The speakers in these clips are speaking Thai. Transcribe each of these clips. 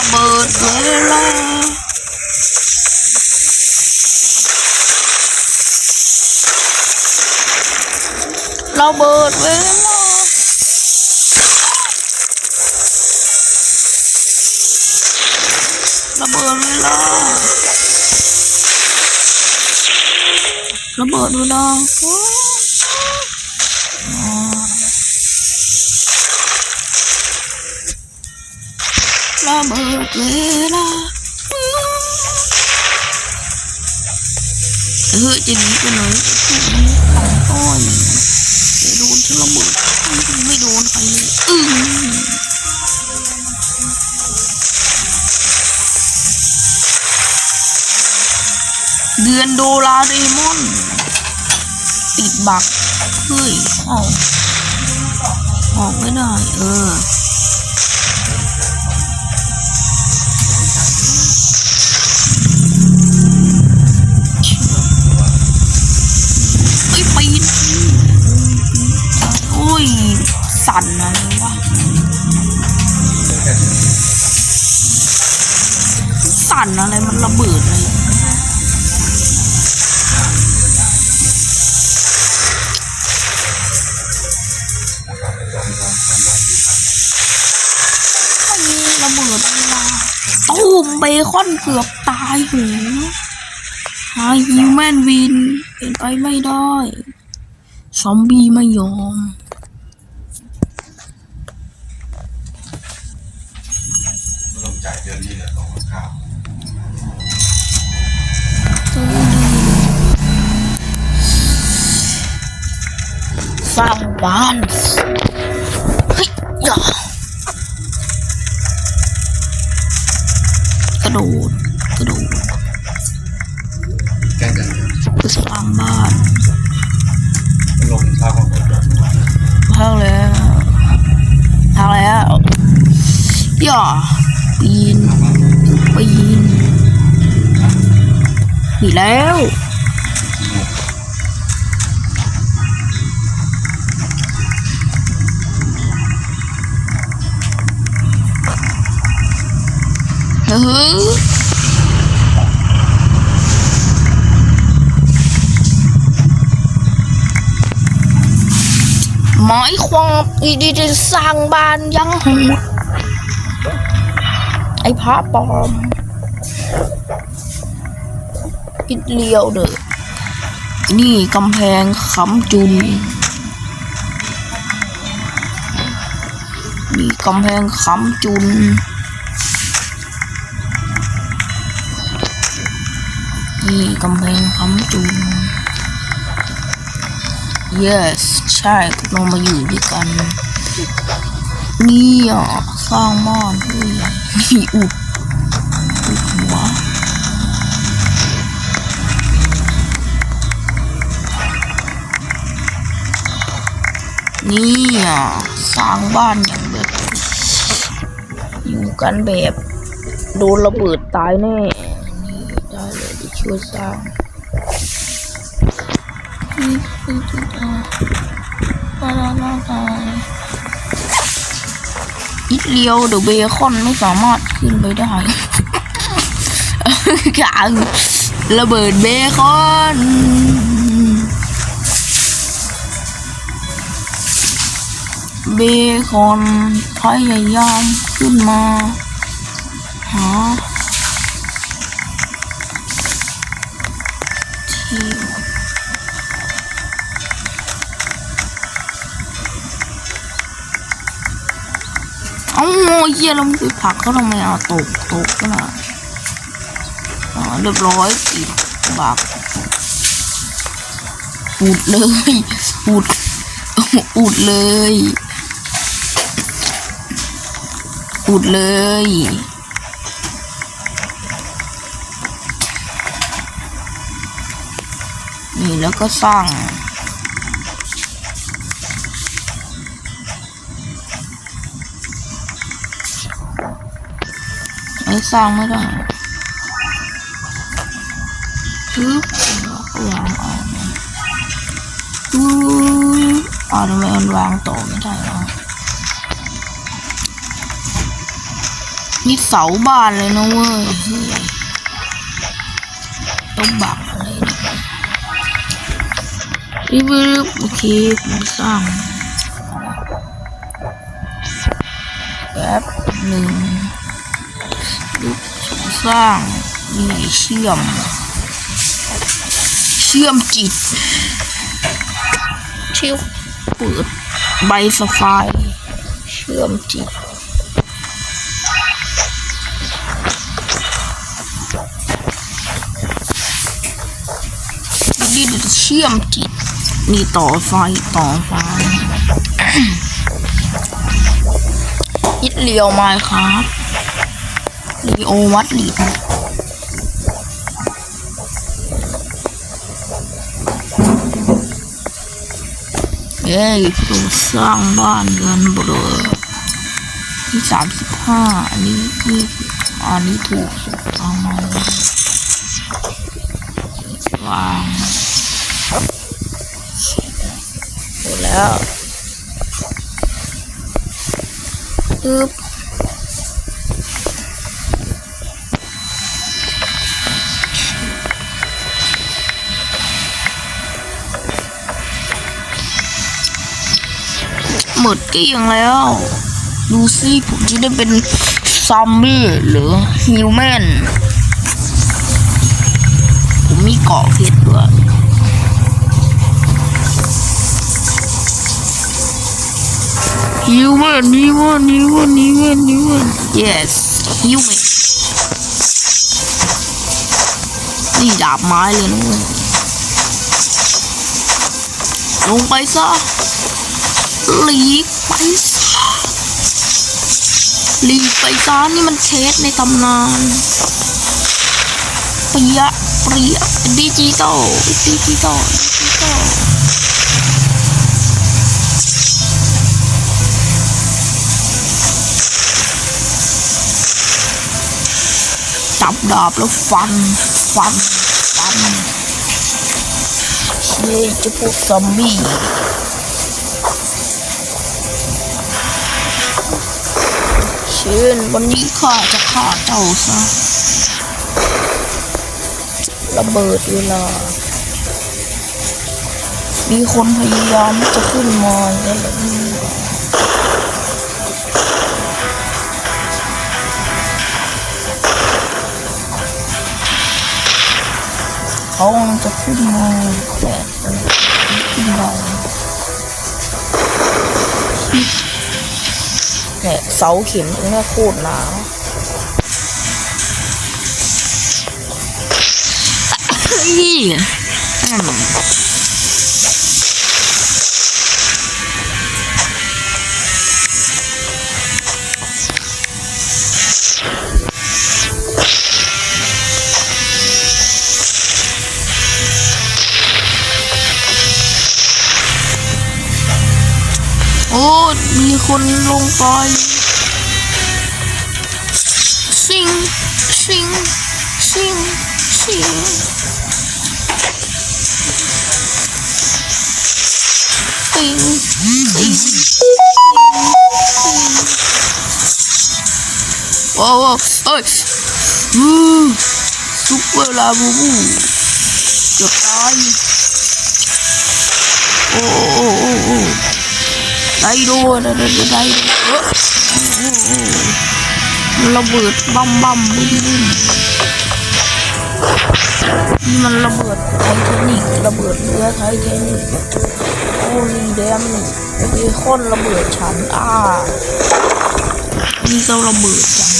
ระเบิดเวลาระเบิดเวลาระเบิดเวลาระเบิดเวลา ระเบิดเวลาเออจะหนีไปไหนโอ้ยเดี๋ยวโดนฉันระเบิดไม่โดนใครเลยอืเดือนโดราเรมอน ติดบักเฮ้ยออกออกไม่ได้ เออ สั่นอะไรวะสั่นอะไรมันระเบิดเลยไม่มีระเบิดเวลาตูมเบคอนเกือบตายหูหาฮิวแมนวินเป็นไปไม่ได้ ซอมบี้ไม่ยอม สร้างบ้านเฮ้ยอย่ากระโดดกระโดดแก้กันเพื่อสร้างบ้านลงข้าวของผมพังแล้วพังแล้วอย่าปีนปีนหนีแล้ว เฮ้ยหมายความอีดีจะสร้างบ้านยังหไอ้พระปลอมอิดเลียวเด้อนี่กำแพงค้ำจุนนี่กำแพงค้ำจุน นี่กำแพงค้ำจุน yes ใช่เรามาอยู่ด้วยกัน นี่อะสร้างบ้านเฮ้ยนี่อุดอุดหัวนี่อะสร้างบ้านอย่างแบบอยู่กันแบบ โดนระเบิดตายแน่ ช่วยสางนี่คือจุดอะตาลาตาอิดเลียวเดอะเบคอนไม่สามารถขึ้นไปได้กางระเบิดเบคอนเบคอนพยายามขึ้นมาหา เอ้าเฮียเราไปผักเขาทำไมเอาตกตกก็น่ะอ๋อเรียบร้อยติดบักอุดเลยอุดอุดเลยอุดเลย นี่แล้วก็สร้างไม่สร้างไม่ได้ปึ๊บวางเอาอู้อ้าทำไมมันวางต่อไม่ได้วะนี่เสาบ้านเลยนะเว้ยต้องบัก รีบึบโอเคผมสร้างแป๊บหนึ่งบึบผมสร้างนี่เชื่อม เชื่อมจิตเชื่อมเปิดใบสไฟเชื่อมจิตนี่เชื่อมจิต นี่ต่อไฟต่อไฟยิดเลียวมาครับลีโอวัดลีเย้ผู้สร้างบ้านกันเบลอที่สามสิบห้าอันนี้นี่อันนี้ถูกสุดเอามาวางหมด แล้วอึบหมดเกลี้ยงแล้ว ดูสิผมจะได้เป็นซอมบี้หรือฮิวแมนผมมีเกาะเพชรด้วย Human, human, human, human, human. Yes, human. นี่ดาบไม้เลยนะเว้ยลงไปซะหลีกไปซะหลีกไปซะนี่มันเทสในตำนานเปรียเปรียดิจิตอลดิจิตอลดิจิตอล จับดาบแล้วฟัน ฟัน ฟันเย้เจะพวกซอมบี้เช่นวันนี้ข้าจะฆ่าเจ้าซะระเบิดเวลา มีคนพยายามจะขึ้นมาแล้วล่ะเนี่ เขาจะขึ้นมาแต่ขึ้นมาเนี่ยเสาเข็มตรงนี้โคตรหนาเฮ้ย คนลงไปสิงสิงสิงสิงสิงสิงว้าวว้าวเอ้ยวู้ซุปเปอร์ลาบูบูเกือบตายโอ้โอ้โอ้โอ้ ได้ด้วยได้ได้ได้เออโอ้โอ้โอ้มันระเบิดบัมบัมบึ้มบึ้มนี่มันระเบิดไทเทนิกระเบิดเรือไทเทนิกโอ้ลีแดมเบคอนระเบิดฉันอ่านี่ก็ระเบิดจัง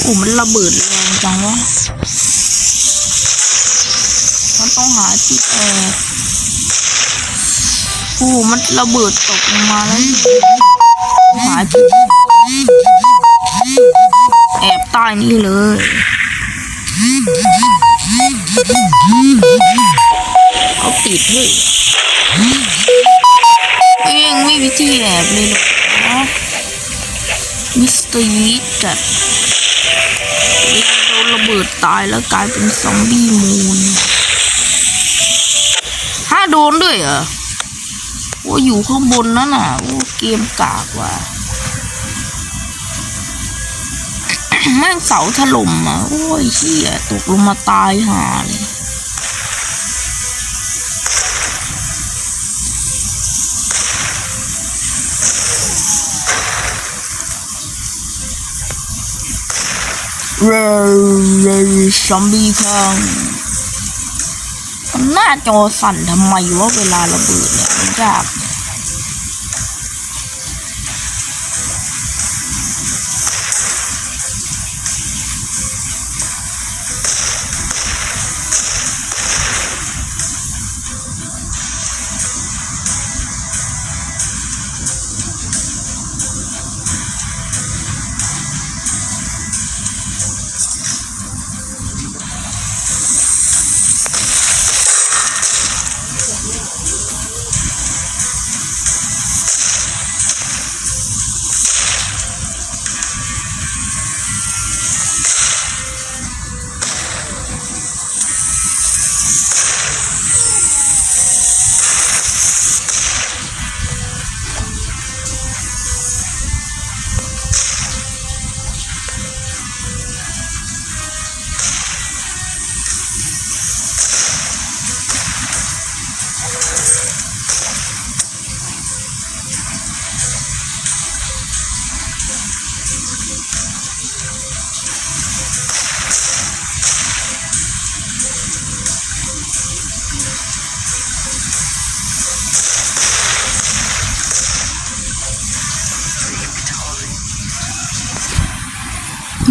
โอ้มันระเบิดแรงจังวะมันต้องหาที่แอบ โอ้ มันระเบิดตกลงมาแล้วหาที่แอบใต้นี่เลยเอาติดเลยเองไม่มีที่แอบเลยหรอมิสเตอร์ยีจัดโดนระเบิดตายแล้วกลายเป็นซอมบี้มูนห้าโดนด้วยเหรอ ว่าอยู่ข้างบนนั่นน่ะโอ้เกมกากว่ะแม่งเสาถล่มอะ โอ้ยเชี่ยตกลงมาตายห่าเลยเรเรซอมบี้คังมันหน้าจอสั่นทำไมวะเวลาระเบิดเนี่ยมันยาก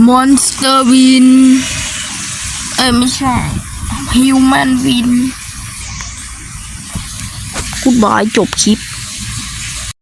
มอนสเตอร์วิน เอ้ย ไม่ใช่ฮิวแมนวินกูบายจบคลิป